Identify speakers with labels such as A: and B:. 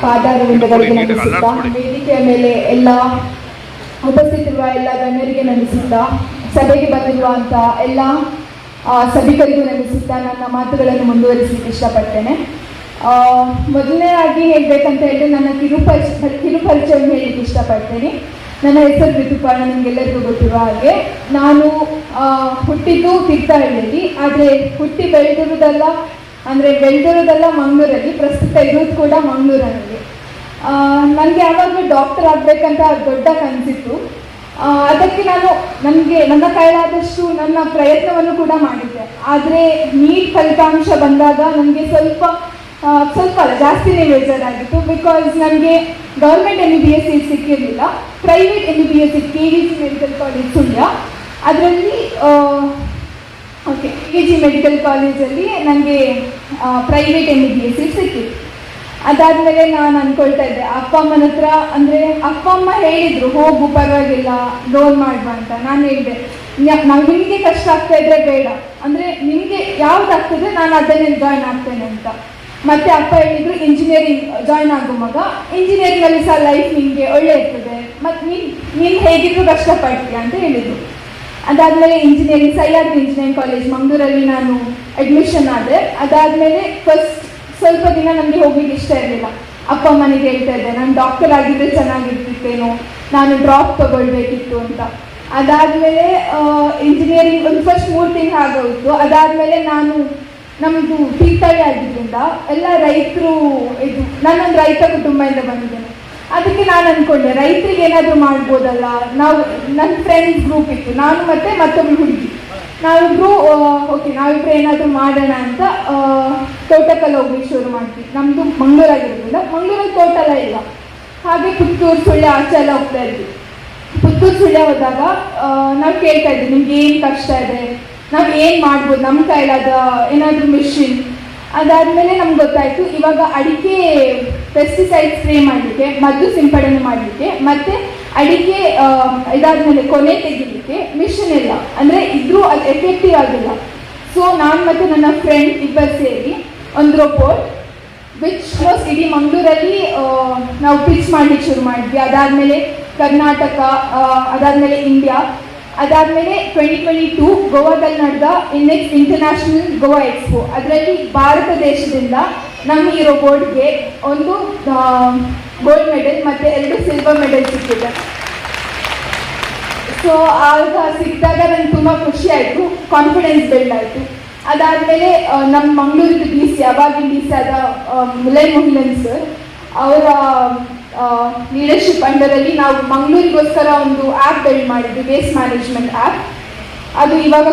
A: ಪಾದಾರವಿಂದಗಳಿಗೆ ನಮಿಸುತ್ತಾ ವೇದಿಕೆಯ ಮೇಲೆ ಎಲ್ಲ ಉಪಸ್ಥಿತಿರುವ ಎಲ್ಲ ಗಣ್ಯರಿಗೆ ನಮಿಸುತ್ತಾ ಸಭೆಗೆ ಬಂದಿರುವಂಥ ಎಲ್ಲ ಸಭಿಕರಿಗೂ ನಮಿಸುತ್ತಾ ನನ್ನ ಮಾತುಗಳನ್ನು ಮುಂದುವರಿಸಲಿಕ್ಕೆ ಇಷ್ಟಪಡ್ತೇನೆ. ಆ, ಮೊದಲನೇದಾಗಿ ಹೇಳಬೇಕಂತ ಹೇಳಿದ್ರೆ ನನ್ನ ಕಿರುಪರಿಚ ಕಿರುಪರಿಚಯವನ್ನು ಹೇಳಲಿಕ್ಕೆ ಇಷ್ಟಪಡ್ತೇನೆ. ನನ್ನ ಹೆಸರು ಋತುಪರ್ಣ ನಿಮಗೆಲ್ಲರಿಗೂ ಗೊತ್ತಿರುವ ಹಾಗೆ. ನಾನು ಹುಟ್ಟಿದ್ದು ಹುಟ್ಟಿದ್ದು ತೀರ್ಥಹಳ್ಳಿಯಲ್ಲಿ ಆದರೆ ಹುಟ್ಟಿ ಬೆಳೆದಿರುವುದೆಲ್ಲ ಅಂದರೆ ಬೆಳೆದಿರೋದೆಲ್ಲ ಮಂಗಳೂರಲ್ಲಿ, ಪ್ರಸ್ತುತ ಇರೋದು ಕೂಡ ಮಂಗ್ಳೂರಲ್ಲಿ ನನಗೆ ಯಾವಾಗಲೂ ಡಾಕ್ಟರ್ ಆಗಬೇಕಂತ ದೊಡ್ಡ ಕನಸಿತ್ತು. ಅದಕ್ಕೆ ನಾನು ನನಗೆ, ನನ್ನ ಕೈಲಾದಷ್ಟು ನನ್ನ ಪ್ರಯತ್ನವನ್ನು ಕೂಡ ಮಾಡಿದ್ದೆ. ಆದರೆ ನೀಟ್ ಫಲಿತಾಂಶ ಬಂದಾಗ ನನಗೆ ಸ್ವಲ್ಪ ಸ್ವಲ್ಪ ಅಲ್ಲ ಜಾಸ್ತಿನೇ ಬೇಜಾರಾಗಿತ್ತು. ಬಿಕಾಸ್ ನನಗೆ government M B S C ಸಿಕ್ಕಿರಲಿಲ್ಲ. Private M B B S K V C medical college Sullia ಅದರಲ್ಲಿ ಕೆ ಜಿ ಮೆಡಿಕಲ್ ಕಾಲೇಜಲ್ಲಿ ನನಗೆ private M B B S ಸಿಕ್ಕಿತ್ತು. ಅದಾದಮೇಲೆ ನಾನು ಅಂದ್ಕೊಳ್ತಾ ಇದ್ದೆ, ಅಪ್ಪ ಅಮ್ಮನ ಹತ್ರ ಅಂದರೆ ಅಪ್ಪ ಅಮ್ಮ ಹೇಳಿದರು, ಹೋಗು ಪರವಾಗಿಲ್ಲ ಲೋನ್ ಮಾಡುವ ಅಂತ. ನಾನು ಹೇಳಿದೆ ನಾವು ನಿಮಗೆ ಕಷ್ಟ ಆಗ್ತಾ ಇದ್ರೆ ಬೇಡ. ಅಂದರೆ ನಿಮಗೆ ಯಾವ್ದಾಗ್ತದೆ ನಾನು ಅದನ್ನೇ ಜಾಯ್ನ್ ಆಗ್ತೇನೆ ಅಂತ. ಮತ್ತೆ ಅಪ್ಪ ಹೇಳಿದ್ರು ಇಂಜಿನಿಯರಿಂಗ್ ಜಾಯ್ನ್ ಆಗೋ ಮಗ. ಇಂಜಿನಿಯರಿಂಗಲ್ಲಿ ಸಹ ಲೈಫ್ ನಿಮಗೆ ಒಳ್ಳೆ ಇರ್ತದೆ. ಮತ್ತು ನೀನು ನೀನು ಹೇಗಿದ್ರು ಕಷ್ಟಪಡ್ತೀಯ ಅಂತ ಹೇಳಿದರು. ಅದಾದಮೇಲೆ ಇಂಜಿನಿಯರಿಂಗ್ ಸಹ್ಯಾದ್ರಿ ಇಂಜಿನಿಯರಿಂಗ್ ಕಾಲೇಜ್ ಮಂಗಳೂರಲ್ಲಿ ನಾನು ಅಡ್ಮಿಷನ್ ಆದೆ. ಅದಾದಮೇಲೆ ಫಸ್ಟ್ ಸ್ವಲ್ಪ ದಿನ ನನಗೆ ಹೋಗ್ಲಿಕ್ಕೆ ಇಷ್ಟ ಇರಲಿಲ್ಲ. ಅಪ್ಪ ಅಮ್ಮನಿಗೆ ಹೇಳ್ತಾ ಇದ್ದೆ, ನಾನು ಡಾಕ್ಟರ್ ಆಗಿದ್ರೆ ಚೆನ್ನಾಗಿರ್ತಿತ್ತೇನೋ, ನಾನು ಡ್ರಾಪ್ ತಗೊಳ್ಬೇಕಿತ್ತು ಅಂತ. ಅದಾದಮೇಲೆ ಇಂಜಿನಿಯರಿಂಗ್ ಒಂದು ಫಸ್ಟ್ ಮೂರು ತಿಂಗಳು ಆಗೋಯ್ತು. ಅದಾದಮೇಲೆ ನಾನು ನಮ್ಮದು ತೀರ್ಥಹಳ್ಳಿ ಆಗಿದ್ದರಿಂದ ಎಲ್ಲ ರೈತರು ಇದು ನಾನೊಂದು ರೈತ ಕುಟುಂಬದಿಂದ ಬಂದಿದ್ದೇನೆ. ಅದಕ್ಕೆ ನಾನು ಅಂದ್ಕೊಂಡೆ ರೈತರಿಗೆ ಏನಾದರೂ ಮಾಡ್ಬೋದಲ್ಲ, ನಾವು ನನ್ನ ಫ್ರೆಂಡ್ಸ್ ಗ್ರೂಪ್ ಇತ್ತು, ನಾನು ಮತ್ತೆ ಮತ್ತೊಬ್ರು ಹುಡುಗಿ. ನಾವಿಬ್ರು ಓಕೆ ನಾವಿಬ್ರು ಏನಾದರೂ ಮಾಡೋಣ ಅಂತ ತೋಟಕ್ಕೆಲ್ಲ ಹೋಗ್ಲಿಕ್ಕೆ ಶುರು ಮಾಡ್ತೀವಿ. ನಮ್ಮದು ಮಂಗಳೂರಾಗಿರೋದ್ರಿಂದ ಮಂಗಳೂರಲ್ಲಿ ತೋಟ ಎಲ್ಲ ಇಲ್ಲ. ಹಾಗೆ ಪುತ್ತೂರು ಸುಳ್ಯ ಆಚೆ ಎಲ್ಲ ಹೋಗ್ತಾ ಇದ್ವಿ. ಪುತ್ತೂರು ಸುಳ್ಯ ಹೋದಾಗ ನಾವು ಕೇಳ್ತಾ ಇದ್ವಿ, ನಿಮ್ಗೆ ಏನು ಕಷ್ಟ ಇದೆ? ನಾವು ಏನು ಮಾಡ್ಬೋದು? ನಮ್ಮ ಕೈಲಾದ ಏನಾದರೂ ಮಿಷಿನ್ ಅದಾದಮೇಲೆ ನಮ್ಗೆ ಗೊತ್ತಾಯಿತು, ಇವಾಗ ಅಡಿಕೆ ಪೆಸ್ಟಿಸೈಡ್ ಸ್ಪ್ರೇ ಮಾಡಲಿಕ್ಕೆ, ಮದ್ದು ಸಿಂಪಡಣೆ ಮಾಡಲಿಕ್ಕೆ, ಮತ್ತು ಅಡಿಕೆ ಇದಾದಮೇಲೆ ಕೊನೆ ತೆಗಿಲಿಕ್ಕೆ ಮಿಷನ್ ಇಲ್ಲ ಅಂದರೆ ಇದ್ರೂ ಅದು ಎಫೆಕ್ಟಿವ್ ಆಗಿಲ್ಲ. ಸೊ ನಾನು ಮತ್ತು ನನ್ನ ಫ್ರೆಂಡ್ ಇಬ್ಬರು ಸೇರಿ ಒಂದು ರೋಬೋಟ್ ವಿಚ್ ವಾಸ್ ಇಡೀ ಮಂಗಳೂರಲ್ಲಿ ನಾವು ಪಿಚ್ ಮಾಡಲಿಕ್ಕೆ ಶುರು ಮಾಡಿದ್ವಿ. ಅದಾದಮೇಲೆ ಕರ್ನಾಟಕ ಅದಾದಮೇಲೆ ಇಂಡಿಯಾ ಅದಾದಮೇಲೆ ಟ್ವೆಂಟಿ ಟ್ವೆಂಟಿ ಟೂ ಗೋವಾದಲ್ಲಿ ನಡೆದ ಇನ್ನೆಕ್ಸ್ ಇಂಟರ್ನ್ಯಾಷನಲ್ ಗೋವಾ ಎಕ್ಸ್ಪೋ ಅದರಲ್ಲಿ ಭಾರತ ದೇಶದಿಂದ ನಮ್ಮ ಈ ರೋಬೋಟ್ಗೆ ಒಂದು ಗೋಲ್ಡ್ ಮೆಡಲ್ ಮತ್ತು ಎರಡು ಸಿಲ್ವರ್ ಮೆಡಲ್ ಸಿಕ್ಕಿದೆ. ಸೊ ಆಗ ಸಿಕ್ಕಿದಾಗ ನಂಗೆ ತುಂಬ ಖುಷಿ ಆಯಿತು ಕಾನ್ಫಿಡೆನ್ಸ್ ಬಿಲ್ಡ್ ಆಯಿತು. ಅದಾದಮೇಲೆ ನಮ್ಮ ಮಂಗಳೂರಿದ್ದು ಡಿ ಸಿ ಅವಾಗಿನ ಡಿ ಸಿ ಆದ ಮುಲೈ ಮೊಹಿಲನ್ ಸರ್ ಅವರ ಲೀಡರ್ಶಿಪ್ ಅಂಡರಲ್ಲಿ ನಾವು ಮಂಗಳೂರಿಗೋಸ್ಕರ ಒಂದು ಆ್ಯಪ್ ಬಿಲ್ಡ್ ಮಾಡಿದ್ವಿ ವೇಸ್ಟ್ ಮ್ಯಾನೇಜ್ಮೆಂಟ್ ಆ್ಯಪ್ ಅದು ಇವಾಗ